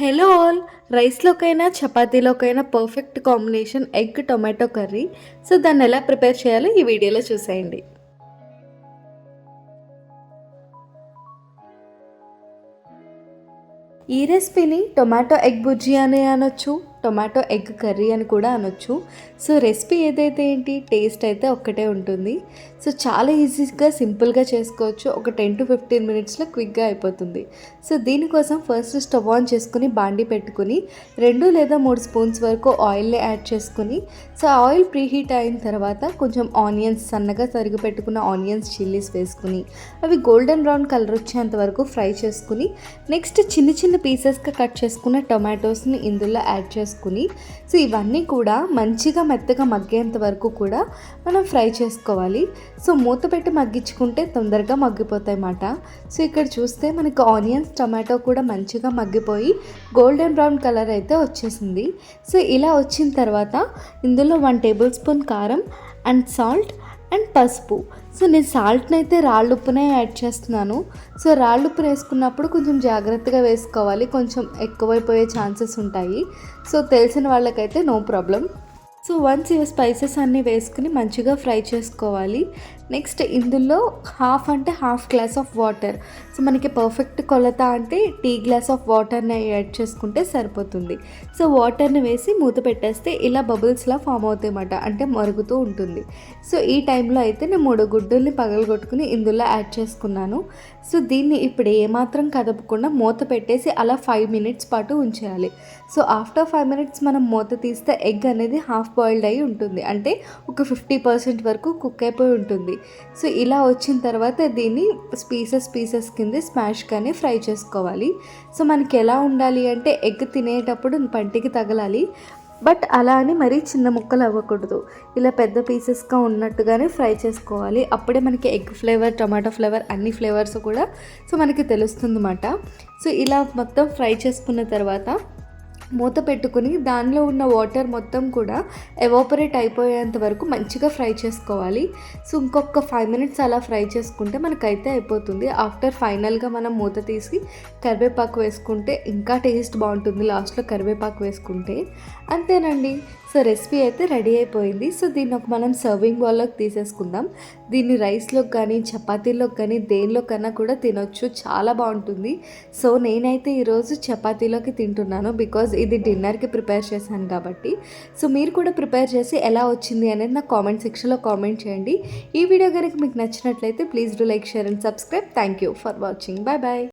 Hello all రైస్లోకైనా చపాతీలోకైనా perfect combination egg tomato curry so దాన్ని ఎలా ప్రిపేర్ చేయాలో ఈ వీడియోలో చూసేయండి. ఈ రెసిపీని టొమాటో ఎగ్ బుజ్జి అని అనొచ్చు టొమాటో ఎగ్ కర్రీ అని కూడా అనొచ్చు. సో రెసిపీ ఏదైతే ఏంటి టేస్ట్ అయితే ఒక్కటే ఉంటుంది. సో చాలా ఈజీగా సింపుల్గా చేసుకోవచ్చు. ఒక టెన్ టు ఫిఫ్టీన్ మినిట్స్లో క్విక్గా అయిపోతుంది. సో దీనికోసం ఫస్ట్ స్టవ్ ఆన్ చేసుకుని బాండి పెట్టుకుని రెండు లేదా మూడు స్పూన్స్ వరకు ఆయిల్ని యాడ్ చేసుకుని సో ఆయిల్ ప్రీహీట్ అయిన తర్వాత కొంచెం ఆనియన్స్ సన్నగా తరిగి పెట్టుకున్న ఆనియన్స్ చిల్లీస్ వేసుకుని అవి గోల్డెన్ బ్రౌన్ కలర్ వచ్చేంత వరకు ఫ్రై చేసుకుని నెక్స్ట్ చిన్న చిన్న పీసెస్గా కట్ చేసుకున్న టొమాటోస్ని ఇందులో యాడ్ చేసుకుని సో ఇవన్నీ కూడా మంచిగా మెత్తగా మగ్గేంత వరకు కూడా మనం ఫ్రై చేసుకోవాలి. సో మూత పెట్టి మగ్గించుకుంటే తొందరగా మగ్గిపోతాయి అన్నమాట సో ఇక్కడ చూస్తే మనకు ఆనియన్స్ టమాటో కూడా మంచిగా మగ్గిపోయి గోల్డెన్ బ్రౌన్ కలర్ అయితే వచ్చేసింది. సో ఇలా వచ్చిన తర్వాత ఇందులో వన్ టేబుల్ స్పూన్ కారం అండ్ సాల్ట్ అండ్ పసుపు. సో నేను సాల్ట్ని అయితే రాళ్ళు ఉప్పునే యాడ్ చేస్తున్నాను. సో రాళ్ళు రాళ్ళుప్పు వేసుకున్నప్పుడు కొంచెం జాగ్రత్తగా వేసుకోవాలి. కొంచెం ఎక్కువైపోయే ఛాన్సెస్ ఉంటాయి. సో తెలిసిన వాళ్ళకైతే నో ప్రాబ్లం. సో వన్స్ ఇవి స్పైసెస్ అన్నీ వేసుకుని మంచిగా ఫ్రై చేసుకోవాలి. నెక్స్ట్ ఇందులో హాఫ్ అంటే half glass of water so మనకి పర్ఫెక్ట్ కొలత అంటే టీ గ్లాస్ ఆఫ్ వాటర్ని యాడ్ చేసుకుంటే సరిపోతుంది. సో వాటర్ని వేసి మూత పెట్టేస్తే ఇలా బబుల్స్లా ఫామ్ అవుతాయన్నమాట అంటే మరుగుతూ ఉంటుంది. సో ఈ టైంలో అయితే నేను మూడు గుడ్డుల్ని పగలగొట్టుకుని ఇందులో యాడ్ చేసుకున్నాను. సో దీన్ని ఇప్పుడు ఏమాత్రం కదపకుండా మూత పెట్టేసి అలా ఫైవ్ మినిట్స్ పాటు ఉంచేయాలి. సో ఆఫ్టర్ ఫైవ్ మినిట్స్ మనం మూత తీస్తే ఎగ్ అనేది హాఫ్ బాయిల్డ్ అయి ఉంటుంది. అంటే ఒక ఫిఫ్టీ పర్సెంట్ వరకు కుక్ అయిపోయి ఉంటుంది. సో ఇలా వచ్చిన తర్వాత దీన్ని పీసెస్ పీసెస్ కింద స్మాష్ కానీ ఫ్రై చేసుకోవాలి. సో మనకి ఎలా ఉండాలి అంటే ఎగ్ తినేటప్పుడు పంటికి తగలాలి. బట్ అలా అని మరీ చిన్న ముక్కలు అవ్వకూడదు. ఇలా పెద్ద పీసెస్గా ఉన్నట్టుగానే ఫ్రై చేసుకోవాలి. అప్పుడే మనకి ఎగ్ ఫ్లేవర్ టమాటో ఫ్లేవర్ అన్ని ఫ్లేవర్స్ కూడా సో మనకి తెలుస్తుంది అన్నమాట సో ఇలా మొత్తం ఫ్రై చేసుకున్న తర్వాత మూత పెట్టుకుని దానిలో ఉన్న వాటర్ మొత్తం కూడా ఎవాపరేట్ అయిపోయేంత వరకు మంచిగా ఫ్రై చేసుకోవాలి. సో ఇంకొక ఫైవ్ మినిట్స్ అలా ఫ్రై చేసుకుంటే మనకైతే అయిపోతుంది. ఆఫ్టర్ ఫైనల్గా మనం మూత తీసి కరివేపాకు వేసుకుంటే ఇంకా టేస్ట్ బాగుంటుంది. లాస్ట్లో కరివేపాకు వేసుకుంటే అంతేనండి. సో రెసిపీ అయితే రెడీ అయిపోయింది. సో దీన్ని ఒక మనం సర్వింగ్ బౌల్లోకి తీసేసుకుందాం. దీన్ని రైస్లోకి కానీ చపాతీలోకి కానీ దేనిలో కన్నా కూడా తినొచ్చు. చాలా బాగుంటుంది. సో నేనైతే ఈరోజు చపాతీలోకి తింటున్నాను బికాజ్ ఇది డిన్నర్కి ప్రిపేర్ చేశాను కాబట్టి. సో మీరు కూడా ప్రిపేర్ చేసి ఎలా వచ్చింది అనేది నాకు కామెంట్ సెక్షన్లో కామెంట్ చేయండి. ఈ వీడియో కనుక మీకు నచ్చినట్లయితే please do like share and subscribe. Thank you for watching. Bye bye.